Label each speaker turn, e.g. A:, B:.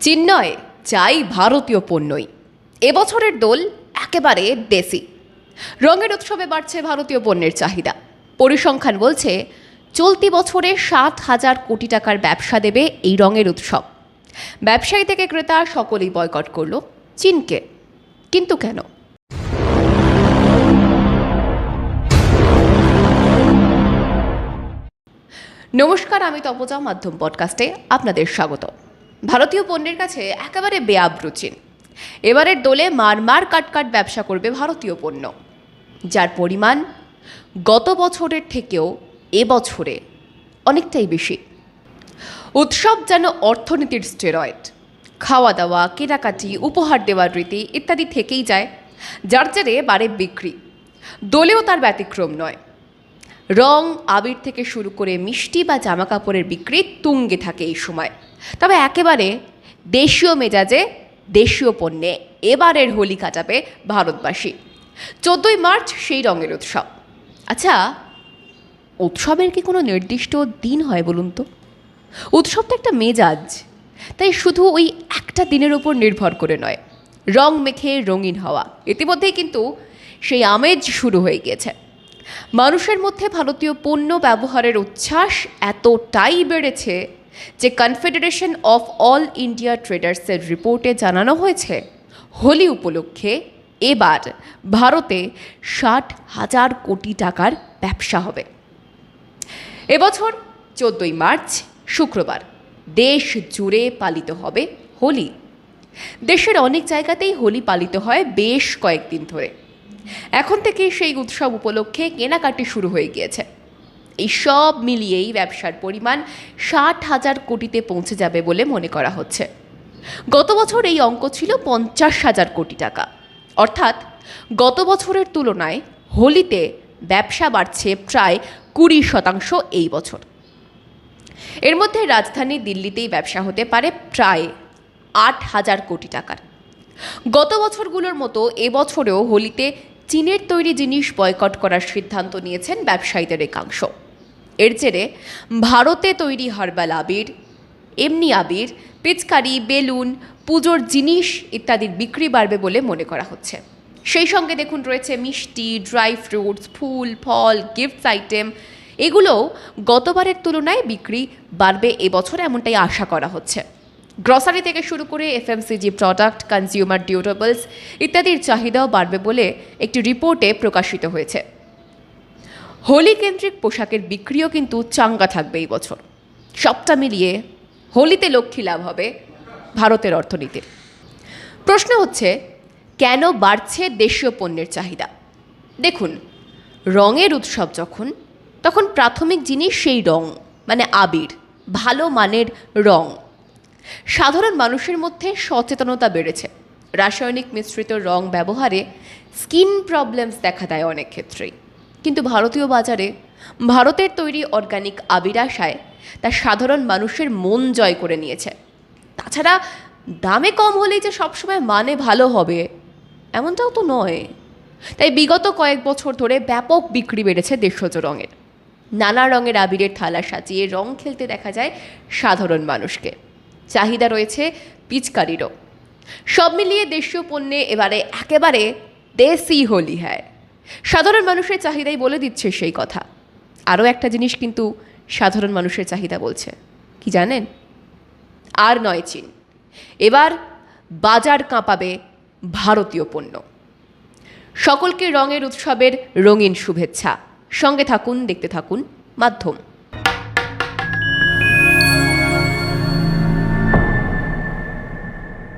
A: চীন নয় চাই ভারতীয় পণ্যই। এবছরের দোল একেবারে দেশি। রঙের উৎসবে বাড়ছে ভারতীয় পণ্যের চাহিদা। পরিসংখ্যান বলছে, চলতি বছরে সাত হাজার কোটি টাকার ব্যবসা দেবে এই রঙের উৎসব। ব্যবসায়ী থেকে ক্রেতা সকলেই বয়কট করল চীনকে। কিন্তু কেন? নমস্কার, আমি তপজা মাধ্যম পডকাস্টে আপনাদের স্বাগত। ভারতীয় পণ্যের কাছে একেবারে বেআব্রু এবারের দোলে মার মার কাটকাট ব্যবসা করবে ভারতীয় পণ্য। যার পরিমাণ গত বছরের থেকেও এবছরে অনেকটাই বেশি। উৎসব যেন অর্থনীতির স্টেরয়েড। খাওয়া দাওয়া কেনাকাটি, উপহার দেওয়ার রীতি ইত্যাদি থেকেই যায়, যার জেরে বাড়ে বিক্রি। দোলেও তার ব্যতিক্রম নয়। রং, আবির থেকে শুরু করে মিষ্টি বা জামা কাপড়ের বিক্রি তুঙ্গে থাকে এই সময়। তবে একেবারে দেশীয় মেজাজে দেশীয় পণ্যে এবারের হোলি কাটাবে ভারতবাসী। চোদ্দোই মার্চ সেই রঙের উৎসব। আচ্ছা উৎসবের কি কোনো নির্দিষ্ট দিন হয় বলুন তো? উৎসব তো একটা মেজাজ, তাই শুধু ওই একটা দিনের উপর নির্ভর করে নয়, রং মেখে রঙিন হওয়া, ইতিমধ্যেই কিন্তু সেই আমেজ শুরু হয়ে গিয়েছে। মানুষের মধ্যে ভারতীয় পণ্য ব্যবহারের উচ্ছ্বাস এতটাই বেড়েছে যে কনফেডারেশন অফ অল ইন্ডিয়া ট্রেডার্সের রিপোর্টে জানানো হয়েছে, হোলি উপলক্ষে এবার ভারতে ষাট হাজার কোটি টাকার ব্যবসা হবে। এবছর চোদ্দই মার্চ, শুক্রবার, দেশ জুড়ে পালিত হবে হোলি। দেশের অনেক জায়গাতেই হোলি পালিত হয় বেশ কয়েকদিন ধরে। এখন থেকে সেই উৎসব উপলক্ষে কেনাকাটি শুরু হয়ে গিয়েছে। এই সব মিলিয়েই ব্যবসার পরিমাণ ষাট হাজার কোটিতে পৌঁছে যাবে বলে মনে করা হচ্ছে। গত বছর এই অঙ্ক ছিল পঞ্চাশ হাজার কোটি টাকা। অর্থাৎ গত বছরের তুলনায় হোলিতে ব্যবসা বাড়ছে প্রায় কুড়ি শতাংশ এই বছর। এর মধ্যে রাজধানী দিল্লিতেই ব্যবসা হতে পারে প্রায় আট হাজার কোটি টাকার। গত বছরগুলোর মতো এবছরেও হোলিতে চীনের তৈরি জিনিস বয়কট করার সিদ্ধান্ত নিয়েছেন ব্যবসায়ীদের একাংশ। এর জেরে ভারতে তৈরি হার্বাল আবির, এমনি আবির, পিচকারি, বেলুন, পুজোর জিনিস ইত্যাদির বিক্রি বাড়বে বলে মনে করা হচ্ছে। সেই সঙ্গে দেখুন রয়েছে মিষ্টি, ড্রাই ফ্রুটস, ফুল, ফল, গিফটস আইটেম এগুলো গতবারের তুলনায় বিক্রি বাড়বে এবছর এমনটাই আশা করা হচ্ছে। গ্রসারি থেকে শুরু করে এফএমসিজি প্রোডাক্ট, কনজিউমার ডিউরেবলস ইত্যাদির চাহিদাও বাড়বে বলে একটি রিপোর্টে প্রকাশিত হয়েছে। হোলি কেন্দ্রিক পোশাকের বিক্রিও কিন্তু চাঙ্গা থাকবে এই বছর। সবটা মিলিয়ে হোলিতে লক্ষ্মী লাভ হবে ভারতের অর্থনীতির প্রশ্ন হচ্ছে, কেন বাড়ছে দেশীয় পণ্যের চাহিদা? দেখুন, রঙের উৎসব যখন, তখন প্রাথমিক জিনিস সেই রং মানে আবির, ভালো মানের রং। সাধারণ মানুষের মধ্যে সচেতনতা বেড়েছে। রাসায়নিক মিশ্রিত রং ব্যবহারে স্কিন প্রবলেমস দেখা দেয় অনেক ক্ষেত্রেই। কিন্তু ভারতীয় বাজারে ভারতের তৈরি অর্গানিক আবির আশায় তা সাধারণ মানুষের মন জয় করে নিয়েছে। তাছাড়া দামে কম হলেই যে সবসময় মানে ভালো হবে, এমনটাও তো নয়। তাই বিগত কয়েক বছর ধরে ব্যাপক বিক্রি বেড়েছে দেশজ রঙের। নানা রঙের আবিরের থালা সাজিয়ে রং খেলতে দেখা যায় সাধারণ মানুষকে। চাহিদা রয়েছে পিচকারিরও। সব মিলিয়ে দেশীয় পণ্যে এবারে একেবারে দেশি হোলি হ্যায় সাধারণ মানুষের চাহিদাই বলে দিচ্ছে সেই কথা। আরও একটা জিনিস কিন্তু সাধারণ মানুষের চাহিদা বলছে। কি জানেন? আর নয় চীন। এবার বাজার কাঁপাবে ভারতীয় পণ্য। সকলকে রঙের উৎসবের রঙিন শুভেচ্ছা। সঙ্গে থাকুন, দেখতে থাকুন, মাধ্যম।